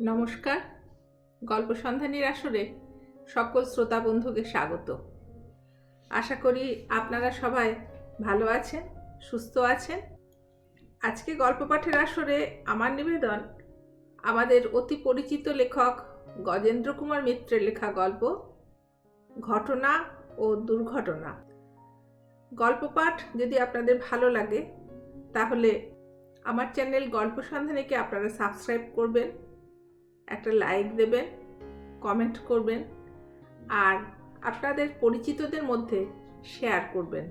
নমস্কার। গল্প সন্ধানীর আসরে সকল শ্রোতা বন্ধুকে স্বাগত। আশা করি আপনারা সবাই ভালো আছেন, সুস্থ আছেন। আজকে গল্প পাঠের আসরে আমার নিবেদন আমাদের অতি পরিচিত লেখক গজেন্দ্র কুমার মিত্রের লেখা গল্প, ঘটনা ও দুর্ঘটনা। গল্প পাঠ যদি আপনাদের ভালো লাগে, তাহলে আমার চ্যানেল গল্প সন্ধানীকে আপনারা সাবস্ক্রাইব করবেন। একটা লাইক দেবেন কমেন্ট করবেন, আর আপনাদের পরিচিতদের মধ্যে শেয়ার করবেন।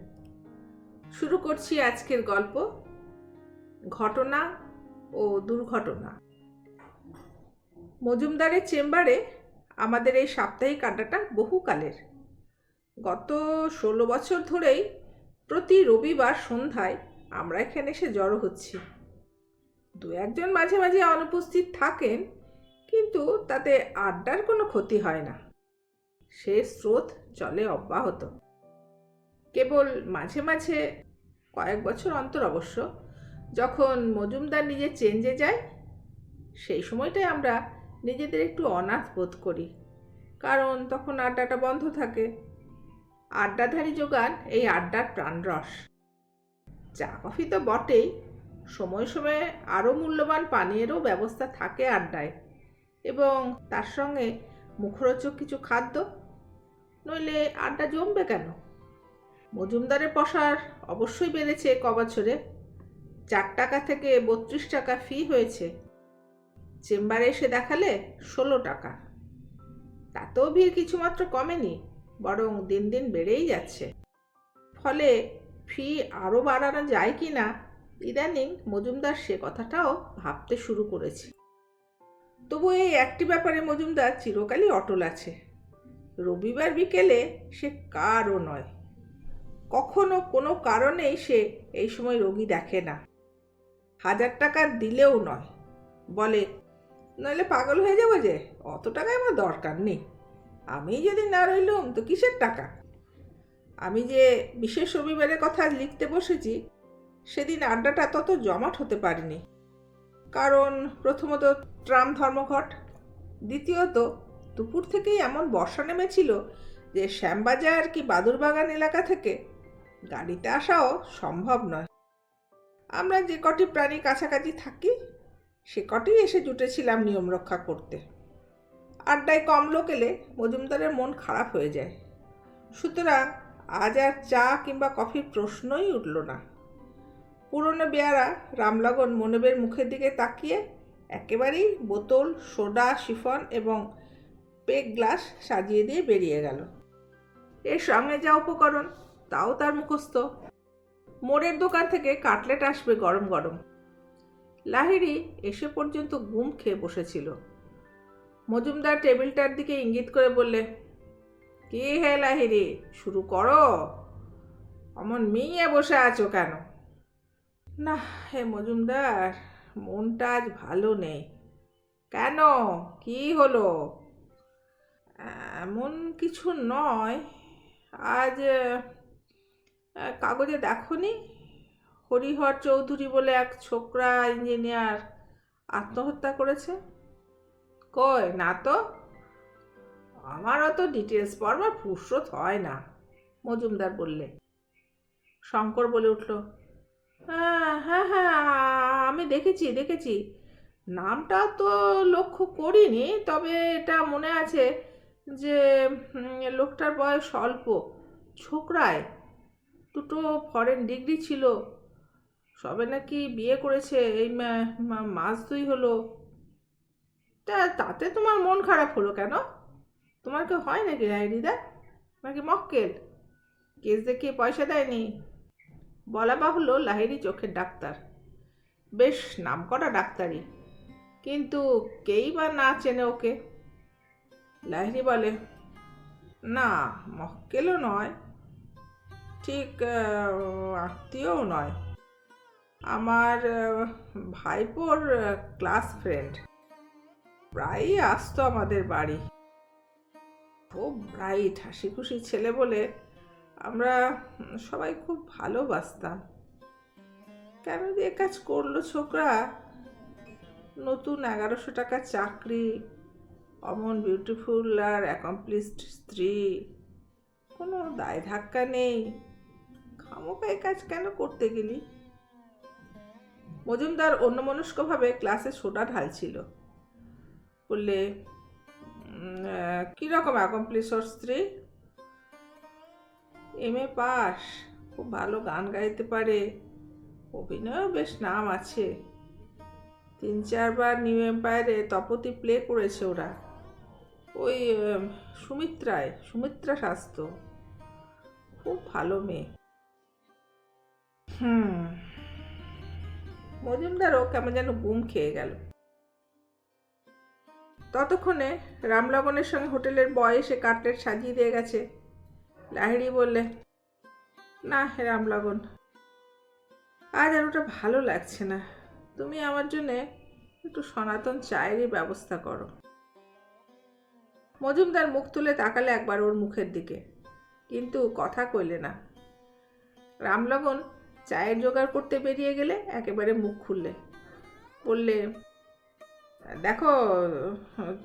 শুরু করছি আজকের গল্প, ঘটনা ও দুর্ঘটনা। মজুমদারের চেম্বারে আমাদের এই সাপ্তাহিক আড্ডাটা বহুকালের। গত ষোলো বছর ধরেই প্রতি রবিবার সন্ধ্যায় আমরা এখানে এসে জড়ো হচ্ছি। দু একজন মাঝে মাঝে অনুপস্থিত থাকেন কিন্তু তাতে আড্ডার কোনো ক্ষতি হয় না। সে স্রোত চলে অব্যাহত। কেবল মাঝে মাঝে, কয়েক বছর অন্তর অবশ্য, যখন মজুমদার নিজে চেঞ্জে যায়, সেই সময়টাই আমরা নিজেদের একটু অনাথ বোধ করি। কারণ তখন আড্ডাটা বন্ধ থাকে। আড্ডাধারী যোগান এই আড্ডার প্রাণরস। চা কফি তো বটেই, সময় সময়ে আরও মূল্যবান পানীয়েরও ব্যবস্থা থাকে আড্ডায়। এবং তার সঙ্গে মুখরোচক কিছু খাদ্য? নইলে আড্ডা জমবে কেন? মজুমদারের পসার অবশ্যই বেড়েছে ক বছরে। চার টাকা থেকে বত্রিশ টাকা ফি হয়েছে। চেম্বারে এসে দেখালে ষোলো টাকা। তাতেও ভিড় কিছুমাত্র কমেনি, বরং দিন দিন বেড়েই যাচ্ছে। ফলে ফি আরও বাড়ানো যায় কি না ইদানিং মজুমদার সে কথাটাও ভাবতে শুরু করেছে। তবু এই একটি ব্যাপারে মজুমদার চিরকালই অটল আছে। রবিবার বিকেলে সে কারও নয়। কখনো কোনো কারণেই সে এই সময় রোগী দেখে না। হাজার টাকা দিলেও নয়। বলে, নইলে পাগল হয়ে যাব যে, অত টাকা আমার দরকার নেই। আমি যদি না রইলুম, তো কিসের টাকা? আমি যে বিশেষ রবিবারের কথা লিখতে বসেছি, সেদিন আড্ডাটা তত জমাট হতে পারেনি। কারণ প্রথমত ট্রাম ধর্মঘট, দ্বিতীয়ত দুপুর থেকেই এমন বর্ষা নেমেছিল যে শ্যামবাজার কি বাদুরবাগান এলাকা থেকে গাড়িতে আসাও সম্ভব নয়। আমরা যে কটি প্রাণী কাছাকাছি থাকি, সে কটি এসে জুটেছিলাম নিয়ম রক্ষা করতে। আড্ডায় কম লোক এলে মজুমদারের মন খারাপ হয়ে যায়। সুতরাং আজ আর চা কিংবা কফির প্রশ্নই উঠল না। পুরনো বেয়ারা রামলাগন মনেবের মুখের দিকে তাকিয়ে একেবারেই বোতল, সোডা, শিফন এবং পেক গ্লাস সাজিয়ে দিয়ে বেরিয়ে গেল। এর সঙ্গে যা উপকরণ, তাও তার মুখস্থ। মোড়ের দোকান থেকে কাটলেট আসবে গরম গরম। লাহিড়ি এসে পর্যন্ত গুম খেয়ে বসেছিল। মজুমদার টেবিলটার দিকে ইঙ্গিত করে বললে, কে হে লাহিড়ি, শুরু করো। অমন মেয়ে বসে আছো কেন? না, হে মজুমদার, মনটা আজ ভালো নেই। কেন? কি হলো? এমন কিছু নয়। আজ কাগজে দেখনি? হরিহর চৌধুরী বলে এক ছোকরা ইঞ্জিনিয়ার আত্মহত্যা করেছে? কই, না তো? আমার অত ডিটেলস পড়বার ফুসরত হয় না, মজুমদার বললে। শঙ্কর বলে উঠল হ্যাঁ হ্যাঁ হ্যাঁ আমি দেখেছি দেখেছি। নামটা তো লক্ষ্য করিনি, তবে এটা মনে আছে যে লোকটার বয়স অল্প। ছোকরায়। দুটো ফরেন ডিগ্রি ছিল। সবে নাকি বিয়ে করেছে, এই মাস দুই হলো। তা, তাতে তোমার মন খারাপ হলো কেন? তোমার কেউ হয় নাকি রায়রিদা নাকি মক্কেল? কেস দেখিয়ে পয়সা দেয়নি? বলা বাহুল্য লাহিড়ি চোখের ডাক্তার। বেশ, নামকরা ডাক্তারই। কিন্তু কেই বা না চেনে ওকে? লাহিড়ি বলে, না, মক্কেলও নয়। ঠিক আত্মীয়ও নয়। আমার ভাইপোর ক্লাস ফ্রেন্ড। প্রায়ই আসতো আমাদের বাড়ি। খুব ব্রাইট হাসি খুশি ছেলে বলে আমরা সবাই খুব ভালোবাসতাম। কেন যে কাজ করল ছোকরা? নতুন এগারোশো টাকা চাকরি অমন বিউটিফুল আর অ্যাকমপ্লিসড স্ত্রী কোনো দায় ধাক্কা নেই। খামোকাই কাজ কেন করতে গেলি? মজুমদার অন্যমনস্কভাবে ক্লাসে সোডা ঢালছিল। বললে "উম, আহ, কীরকম অ্যাকমপ্লিস ওর স্ত্রী? M A pass. খুব ভালো গান গাইতে পারে। অভিনয়েও বেশ নাম আছে। তিন চারবার নিউ এম্পায়ারে তপতি প্লে করেছে ওরা। ওই সুমিত্রায় সুমিত্রা স্বাস্থ্য। খুব ভালো মেয়ে। হুম। মজুমদারও কেমন যেন গুম খেয়ে গেল। ততক্ষণে রামলগনের সঙ্গে হোটেলের বয় এসে কাটলেট সাজিয়ে দিয়ে গেছে। লাহিড়ি বললে, না হে রামলগন আজ আর ওটা ভালো লাগছে না। তুমি আমার জন্যে একটু সনাতন চায়েরই ব্যবস্থা করো। মজুমদার মুখ তুলে তাকালে একবার ওর মুখের দিকে, কিন্তু কথা কইলে না। রামলগন চায়ের জোগাড় করতে বেরিয়ে গেলে একেবারে মুখ খুললে, বললে, দেখো,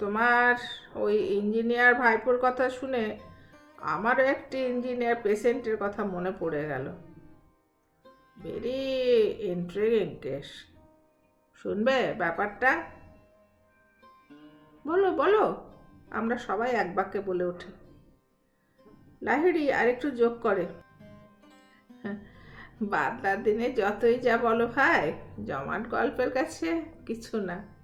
তোমার ওই ইঞ্জিনিয়ার ভাইপোর কথা শুনে আমারও একটি ইঞ্জিনিয়ার পেশেন্টের কথা মনে পড়ে গেল। Very intriguing case. শুনবে ব্যাপারটা? বলো বলো। আমরা সবাই এক বাক্যে বলে ওঠে লাহিড়ি আরেকটু যোগ করে। বাদলার দিনে যতই যা বলো ভাই, জমাট গল্পের কাছে কিছু না।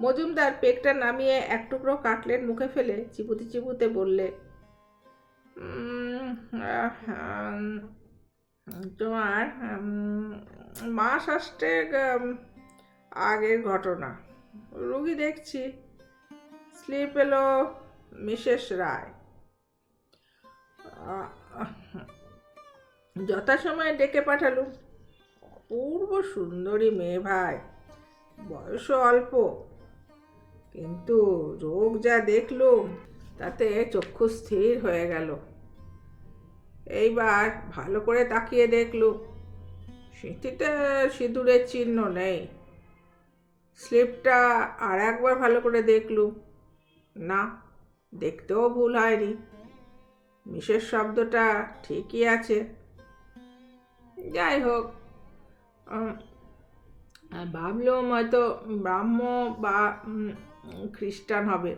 মজুমদার পেকটা নামিয়ে এক টুকরো কাটলেট মুখে ফেলে চিপুতে চিপুতে বললে "উম, আহ, উম, তোমার মাস আষ্টেক আগের ঘটনা। রুগী দেখছি স্লিপ এলো মিসেস রায়। যথাসময়ে ডেকে পাঠালুম। পূর্ব সুন্দরী মেয়ে ভাই বয়সও অল্প। কিন্তু রোগ যা দেখলুম, তাতে চক্ষু স্থির হয়ে গেল। এইবার ভালো করে তাকিয়ে দেখলুম, সিঁথিতে সিঁদুরের চিহ্ন নেই। স্লিপটা আর একবার ভালো করে দেখলুম, না, দেখতেও ভুল হয়নি। মিশের শব্দটা ঠিকই আছে। যাই হোক ভাবলাম হয়তো ব্রাহ্ম বা খ্রিস্টান হবে।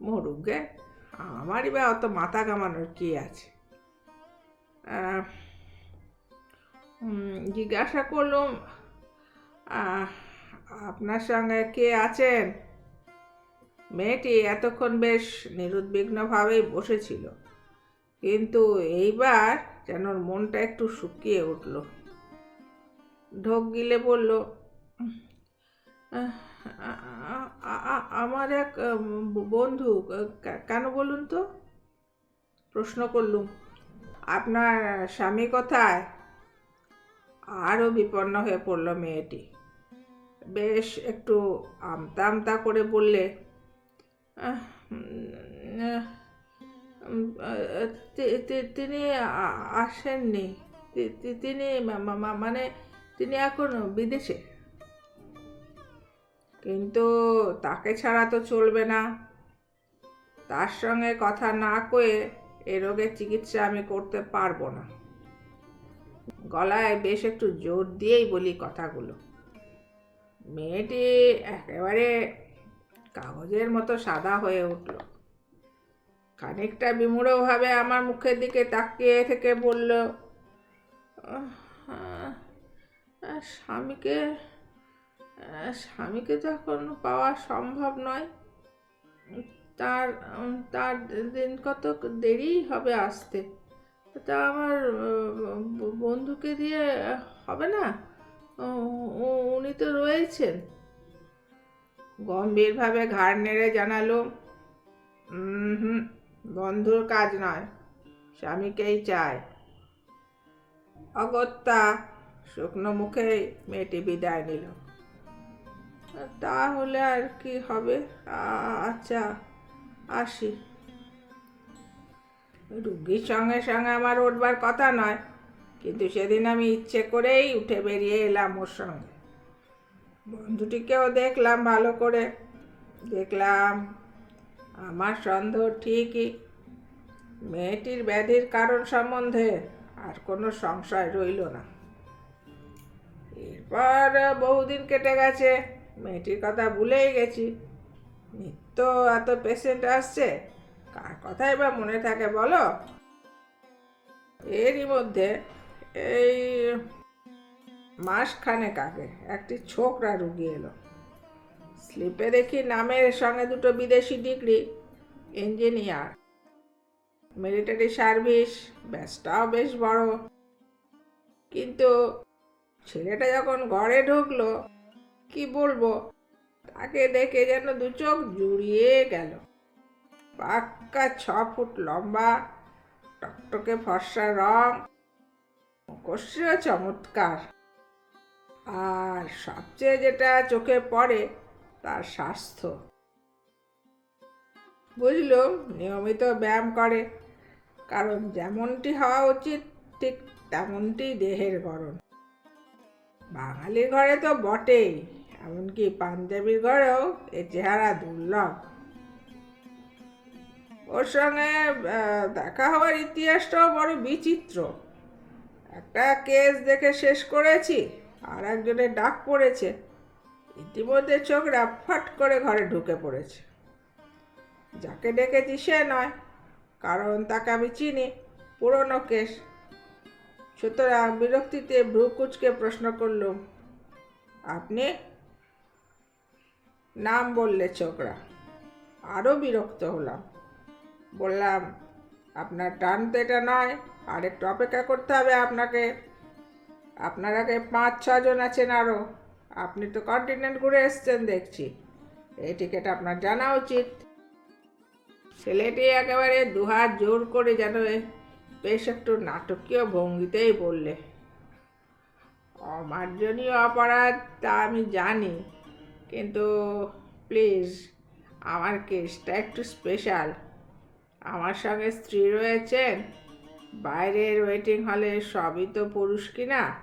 মরুক গে আমারই বা অত মাথা কামানোর কি আছে? জিজ্ঞাসা করলুম আপনার সঙ্গে কে আছেন? মেয়েটি এতক্ষণ বেশ নিরুদ্বিগ্নভাবেই বসেছিল কিন্তু এইবার যেন মনটা একটু শুকিয়ে উঠল। ঢোক গিলে বলল "আহ, আ- আ- আ- আমার এক বন্ধু কেন বলুন তো? প্রশ্ন করলুম। আপনার স্বামী কোথায়? আরও বিপন্ন হয়ে পড়ল মেয়েটি। বেশ একটু আমতা আমতা করে বললে "আহ, উম, আহ, উম, আহ, তি- তি- তিনি আসেননি। তিনি মানে তিনি এখন বিদেশে। কিন্তু তাকে ছাড়া তো চলবে না। তার সঙ্গে কথা না কয়ে এ রোগের চিকিৎসা আমি করতে পারব না। গলায় বেশ একটু জোর দিয়েই বলি কথাগুলো। মেয়েটি একেবারে কাগজের মতো সাদা হয়ে উঠল। খানিকটা বিমূঢ়ভাবে আমার মুখের দিকে তাকিয়ে থেকে বলল "আহ, আহ, আহ, স্বামীকে স্বামীকে তো এখন পাওয়া সম্ভব নয়, তার তার দিন কত দেরি হবে আসতে। তা আমার বন্ধুকে দিয়ে হবে না? উনি তো রয়েছেন। গম্ভীরভাবে ঘাড় নেড়ে জানালো, "উম হুম, বন্ধুর কাজ নয়, স্বামীকেই চায় অগত্যা শুকনো মুখেই মেয়েটি বিদায় নিল। তাহলে আর কি হবে? আচ্ছা আসি। রুগীর সঙ্গে সঙ্গে আমার উঠবার কথা নয়, কিন্তু সেদিন আমি ইচ্ছে করেই উঠে বেরিয়ে এলাম ওর সঙ্গে। বন্ধুটিকেও দেখলাম ভালো করে। দেখলাম আমার সন্দেহ ঠিকই। মেয়েটির ব্যাধির কারণ সম্বন্ধে আর কোনো সংশয় রইল না। এরপর বহুদিন কেটে গেছে। মেয়েটির কথা ভুলেই গেছি। নিত্য এত পেশেন্ট আসছে, কার কথাই বা মনে থাকে বলো? এরই মধ্যে এই মাসখানেক আগে একটি ছোকরা রুগী এলো। স্লিপে দেখি নামের সঙ্গে দুটো বিদেশি ডিগ্রি, ইঞ্জিনিয়ার। মিলিটারি সার্ভিস ব্যাসটাও বেশ বড়। কিন্তু ছেলেটা যখন ঘরে ঢুকলো কি বলব? তাকে দেখে যেন দু চোখ জুড়িয়ে গেল। পাক্কা ছ ফুট লম্বা, টকটকে ফর্সা রং, মুখশ্রীও চমৎকার। আর সবচেয়ে যেটা চোখে পড়ে, তার স্বাস্থ্য। বুঝলো? নিয়মিত ব্যায়াম করে। কারণ যেমনটি হওয়া উচিত, ঠিক তেমনটি দেহের গড়ন। বাঙালি ঘরে তো বটেই। এমনকি পাঞ্জাবির ঘরেও এ চেহারা দুর্লভ। ওর সঙ্গে দেখা হওয়ার ইতিহাসটাও বড় বিচিত্র। একটা কেস দেখে শেষ করেছি, আর একজনের ডাক পড়েছে। ইতিমধ্যে চোখরা ফট করে ঘরে ঢুকে পড়েছে। যাকে ডেকেছি সে নয়, কারণ তাকে আমি চিনি, পুরনো কেস। সুতরাং বিরক্তিতে ভ্রু কুচকে প্রশ্ন করলুম, আপনি নাম বললে ছোকরা আরও বিরক্ত হলাম। বললাম, আপনার টান তো এটা নয়, আর একটু অপেক্ষা করতে হবে আপনাকে। আপনার আগে পাঁচ ছজন আছেন আরও আপনি তো কন্টিনেন্ট ঘুরে এসছেন দেখছি। এই টিকিট আপনার জানা উচিত। ছেলেটি একেবারে দুহাত জোর করে যেন বেশ একটু নাটকীয় ভঙ্গিতেই বললে, অমার্জনীয় অপরাধ তা আমি জানি কিন্তু প্লিজ, আমার কেসটা একটু স্পেশাল আমার সঙ্গে স্ত্রী রয়েছেন, বাইরের ওয়েটিং হলে সবই তো পুরুষ কিনা?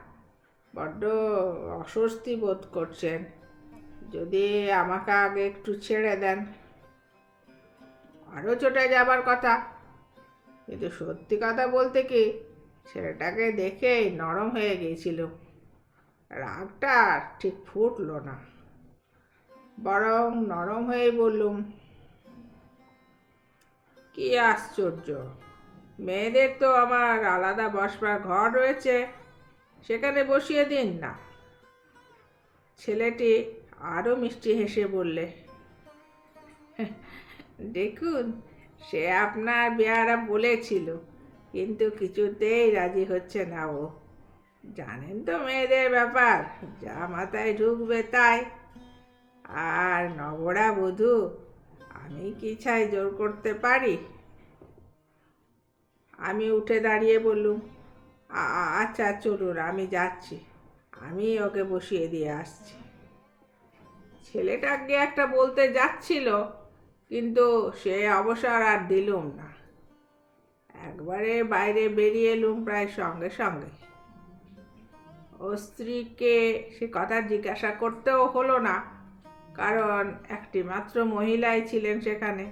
বড্ড অস্বস্তি বোধ করছেন। যদি আমাকে আগে একটু ছেড়ে দেন। আরও চটে যাবার কথা। কিন্তু সত্যি কথা বলতে কি, ছেলেটাকে দেখেই নরম হয়ে গিয়েছিল। রাগটা ঠিক ফুটলো না। বরং নরম হয়ে বললুম, কি আশ্চর্য! মেয়েদের তো আমার আলাদা বসবার ঘর রয়েছে, সেখানে বসিয়ে দিন না। ছেলেটি আরও মিষ্টি হেসে বললে, দেখুন, সে আপনার বেয়ারা বলেছিল, কিন্তু কিছুতেই রাজি হচ্ছে না ও। জানেন তো মেয়েদের ব্যাপার, যা মাথায় ঢুকবে তাই। আর নবরা বধূ, আমি কি চাই জোর করতে পারি? আমি উঠে দাঁড়িয়ে বললুম, "আ- আ- আচ্ছা চলুন, আমি যাচ্ছি। আমি ওকে বসিয়ে দিয়ে আসছি। ছেলেটাকে একটা বলতে যাচ্ছিল, কিন্তু সে অবসর আর দিলুম না। একবারে বাইরে বেরিয়ে এলুম প্রায় সঙ্গে সঙ্গে। ও স্ত্রীকে সে কথা জিজ্ঞাসা করতেও হলো না কারণ একটি মাত্র মহিলাই ছিলেন সেখানে।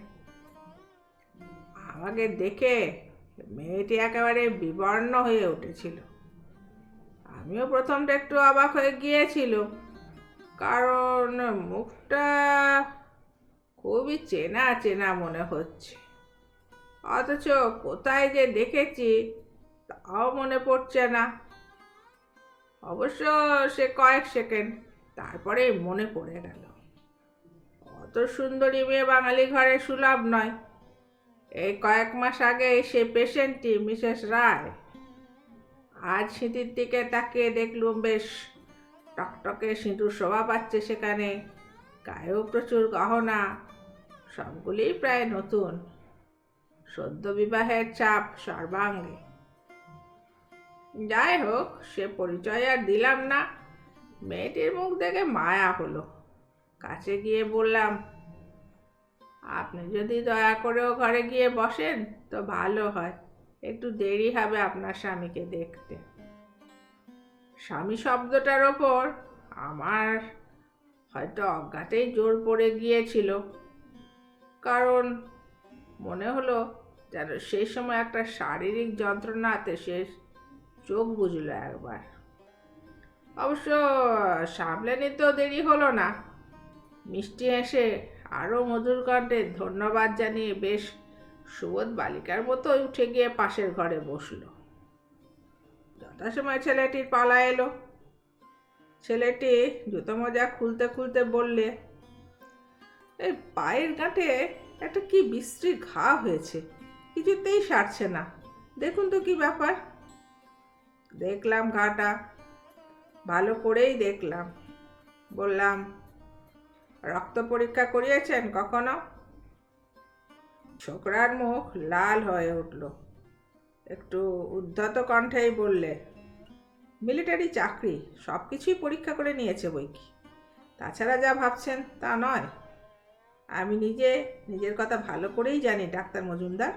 আমাকে দেখে মেয়েটি একেবারে বিবর্ণ হয়ে উঠেছিল। আমিও প্রথমটা একটু অবাক হয়ে গিয়েছিল কারণ মুখটা খুবই চেনা চেনা মনে হচ্ছে। অথচ কোথায় যে দেখেছি তাও মনে পড়ছে না। অবশ্য সে কয়েক সেকেন্ড তারপরে মনে পড়ে গেল। সুন্দরী মেয়ে বাঙালি ঘরে সুলভ নয়। এই কয়েক মাস আগে সে পেশেন্টটি মিসেস রায়। আজ স্মৃতির দিকে তাকিয়ে দেখলুম, বেশ টকটকে সিঁদুর শোভা পাচ্ছে সেখানে। গায়েও প্রচুর গহনা, সবগুলিই প্রায় নতুন। সদ্য বিবাহের চাপ সর্বাঙ্গে। যাই হোক, সে পরিচয় আর দিলাম না। মেয়েটির মুখ দেখে মায়া হলো। কাছে গিয়ে বললাম, আপনি যদি দয়া করেও ঘরে গিয়ে বসেন তো ভালো হয়। একটু দেরি হবে আপনার স্বামীকে দেখতে। স্বামী শব্দটার ওপর আমার হয়তো অজ্ঞাতেই জোর পড়ে গিয়েছিল। কারণ মনে হলো যেন সেই সময় একটা শারীরিক যন্ত্রণাতে সে চোখ বুঝলো একবার। অবশ্য সামলে নিতেও দেরি হলো না। মিষ্টি হেসে আরও মধুর কণ্ঠে ধন্যবাদ জানিয়ে বেশ সুবোধ বালিকার মতো উঠে গিয়ে পাশের ঘরে বসল। যথাসময় ছেলেটির পালা এলো। ছেলেটি জুতো মজা খুলতে খুলতে বললে, এই পায়ের গাঁটে একটা কি বিশ্রী ঘা হয়েছে, কিছুতেই সারছে না। দেখুন তো কি ব্যাপার। দেখলাম ঘাটা, ভালো করেই দেখলাম। বললাম রক্ত পরীক্ষা করিয়েছেন কখনো? ছোকরার মুখ লাল হয়ে উঠল। একটু উদ্ধত কণ্ঠেই বললে, মিলিটারি চাকরি সব কিছুই পরীক্ষা করে নিয়েছে বই কি? তাছাড়া যা ভাবছেন তা নয়। আমি নিজে, নিজের কথা ভালো করেই জানি, ডাক্তার মজুমদার।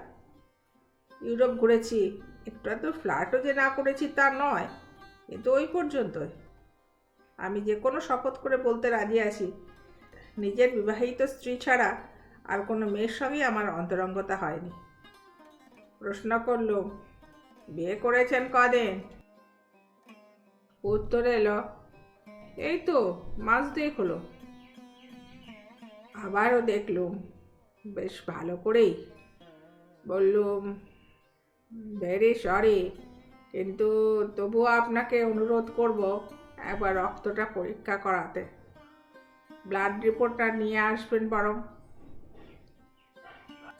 ইউরোপ ঘুরেছি, একটু তো ফ্ল্যাটও যে না করেছি তা নয় কিন্তু ওই পর্যন্তই। আমি যে কোনো শপথ করে বলতে রাজি আছি নিজের বিবাহিত স্ত্রী ছাড়া আর কোনো মেয়ের সঙ্গেই আমার অন্তরঙ্গতা হয়নি। প্রশ্ন করলুম বিয়ে করেছেন কদিন? উত্তর এলো, এই তো মাস দুয়েক হলো। আবারও দেখলুম বেশ ভালো করেই। বললুম ভেরি সরি কিন্তু তবুও আপনাকে অনুরোধ করব একবার রক্তটা পরীক্ষা করাতে। ব্লাড রিপোর্টটা নিয়ে আসবেন বরং।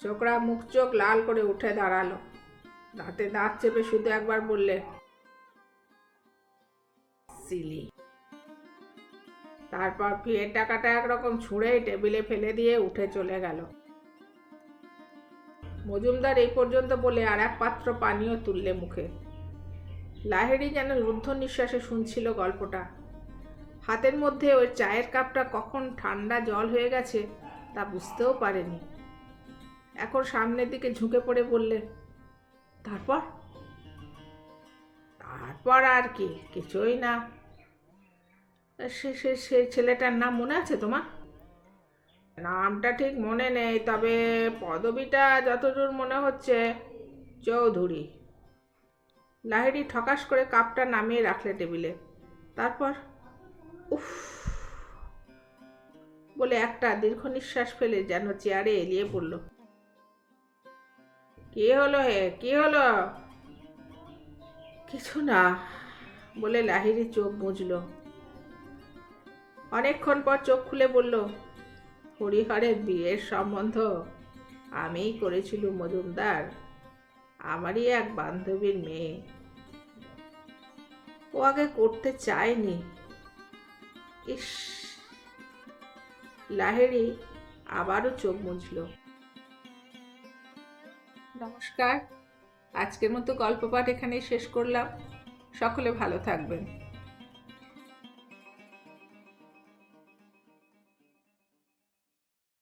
ছোকরা মুখ চোখ লাল করে উঠে দাঁড়াল। দাঁতে দাঁত চেপে শুধু একবার বললে, সিলি। তারপর ফিয়ের টাকাটা একরকম ছুঁড়ে টেবিলে ফেলে দিয়ে উঠে চলে গেল। মজুমদার এই পর্যন্ত বলে আর এক পাত্র পানীয় তুললে মুখে। লাহেরি যেন রুদ্ধ নিঃশ্বাসে শুনছিল গল্পটা। হাতের মধ্যে ওই চায়ের কাপটা কখন ঠান্ডা জল হয়ে গেছে তা বুঝতেও পারেনি। এখন সামনের দিকে ঝুঁকে পড়ে বললে, তারপর? তারপর আর কি, কিছুই না। সে সে সে ছেলেটার নাম মনে আছে তোমার? নামটা ঠিক মনে নেই, তবে পদবিটা যতদূর মনে হচ্ছে, চৌধুরী। লাহিড়ি ঠকাস করে কাপটা নামিয়ে রাখলে টেবিলে। তারপর? উফ। বলে একটা দীর্ঘ নিঃশ্বাস ফেলে যেন চেয়ারে এলিয়ে পড়ল। কি হলো হে? কি হলো? কিছু না, বলে লাহিরি চোখ বুঝল অনেকক্ষণ পর চোখ খুলে বলল, হরিহরের বিয়ের সম্বন্ধ আমিই করেছিল, মজুমদার। আমারই এক বান্ধবীর মেয়ে। ও আগে করতে চায়নি। ইস, লাহেরি আবারও চোখ মুছল। নমস্কার, আজকের মতো গল্প পাঠ এখানেই শেষ করলাম। সকলে ভালো থাকবেন।